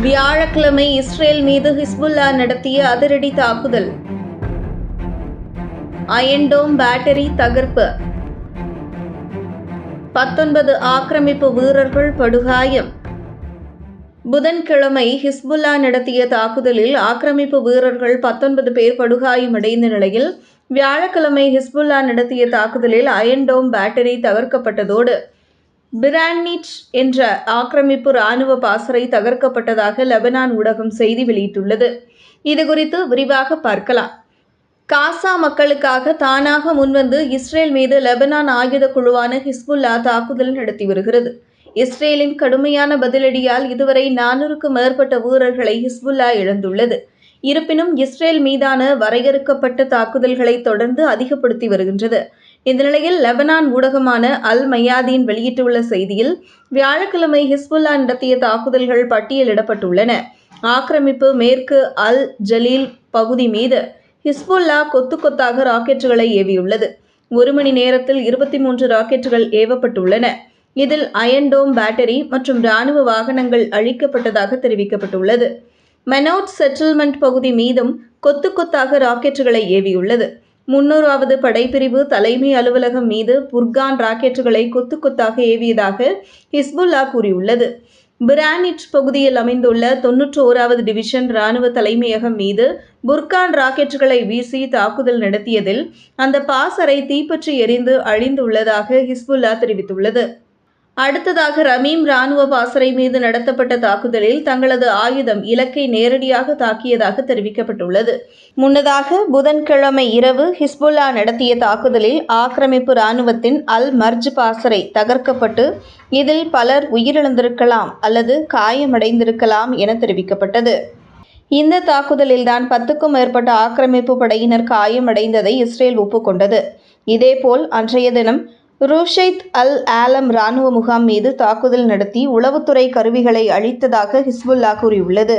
வியாழக்கிழமை இஸ்ரேல் மீது ஹிஸ்புல்லா நடத்திய அதிரடி தாக்குதல். அயன்டோம் பேட்டரி தகர்ப்பு. பத்தொன்பது ஆக்கிரமிப்பு வீரர்கள் படுகாயம். புதன்கிழமை ஹிஸ்புல்லா நடத்திய தாக்குதலில் ஆக்கிரமிப்பு வீரர்கள் பத்தொன்பது பேர் படுகாயமடைந்த நிலையில் வியாழக்கிழமை ஹிஸ்புல்லா நடத்திய தாக்குதலில் அயன்டோம் பேட்டரி தகர்க்கப்பட்டதோடு பிரான்னிச் என்ற ஆக்கிரமிப்பு இராணுவ பாசறை தகர்க்கப்பட்டதாக லெபனான் ஊடகம் செய்தி வெளியிட்டுள்ளது. இதுகுறித்து விரிவாக பார்க்கலாம். காசா மக்களுக்காக தானாக முன்வந்து இஸ்ரேல் மீது லெபனான் ஆயுத குழுவான ஹிஸ்புல்லா தாக்குதல் நடத்தி வருகிறது. இஸ்ரேலின் கடுமையான பதிலடியால் இதுவரை நானூறுக்கும் மேற்பட்ட வீரர்களை ஹிஸ்புல்லா இழந்துள்ளது. இருப்பினும் இஸ்ரேல் மீதான வரையறுக்கப்பட்ட தாக்குதல்களை தொடர்ந்து அதிகப்படுத்தி வருகின்றது. இந்த நிலையில் லெபனான் ஊடகமான அல் மையாதீன் வெளியிட்டுள்ள செய்தியில் வியாழக்கிழமை ஹிஸ்புல்லா நடத்திய தாக்குதல்கள் பட்டியலிடப்பட்டுள்ளன. ஆக்கிரமிப்பு மேற்கு அல் ஜலீல் பகுதி மீது ஹிஸ்புல்லா கொத்து கொத்தாக ராக்கெட்டுகளை ஏவியுள்ளது. ஒரு மணி நேரத்தில் இருபத்தி மூன்று ராக்கெட்டுகள் ஏவப்பட்டுள்ளன. இதில் அயன்டோம் பேட்டரி மற்றும் இராணுவ வாகனங்கள் அழிக்கப்பட்டதாக தெரிவிக்கப்பட்டுள்ளது. மெனோட் செட்டில்மெண்ட் பகுதி மீதும் கொத்து கொத்தாக ராக்கெட்டுகளை ஏவியுள்ளது. முன்னூறாவது படைப்பிரிவு தலைமை அலுவலகம் மீது புர்கான் ராக்கெட்டுகளை கொத்து கொத்தாக ஏவியதாக ஹிஸ்புல்லா கூறியுள்ளது. பிரானிட் பகுதியில் அமைந்துள்ள தொன்னூற்றி ஓராவது டிவிஷன் இராணுவ தலைமையகம் மீது புர்கான் ராக்கெட்டுகளை வீசி தாக்குதல் நடத்தியதில் அந்த பாசறை தீப்பற்றி எரிந்து அழிந்துள்ளதாக ஹிஸ்புல்லா தெரிவித்துள்ளது. அடுத்ததாக ரமீம் ராணுவ பாசறை மீது நடத்தப்பட்ட தாக்குதலில் தங்களது ஆயுதம் இலக்கை நேரடியாக தாக்கியதாக தெரிவிக்கப்பட்டுள்ளது. முன்னதாக புதன்கிழமை இரவு ஹிஸ்புல்லா நடத்திய தாக்குதலில் ஆக்கிரமிப்பு ராணுவத்தின் அல் மர்ஜ் பாசறை தகர்க்கப்பட்டு இதில் பலர் உயிரிழந்திருக்கலாம் அல்லது காயமடைந்திருக்கலாம் என தெரிவிக்கப்பட்டது. இந்த தாக்குதலில்தான் பத்துக்கும் மேற்பட்ட ஆக்கிரமிப்பு படையினர் காயமடைந்ததை இஸ்ரேல் ஒப்புக்கொண்டது. இதேபோல் அன்றைய தினம் ரூஷைத் அல் ஆலம் இராணுவ முகாம் மீது தாக்குதல் நடத்தி உளவுத்துறை கருவிகளை அழித்ததாக ஹிஸ்புல்லா கூறியுள்ளது.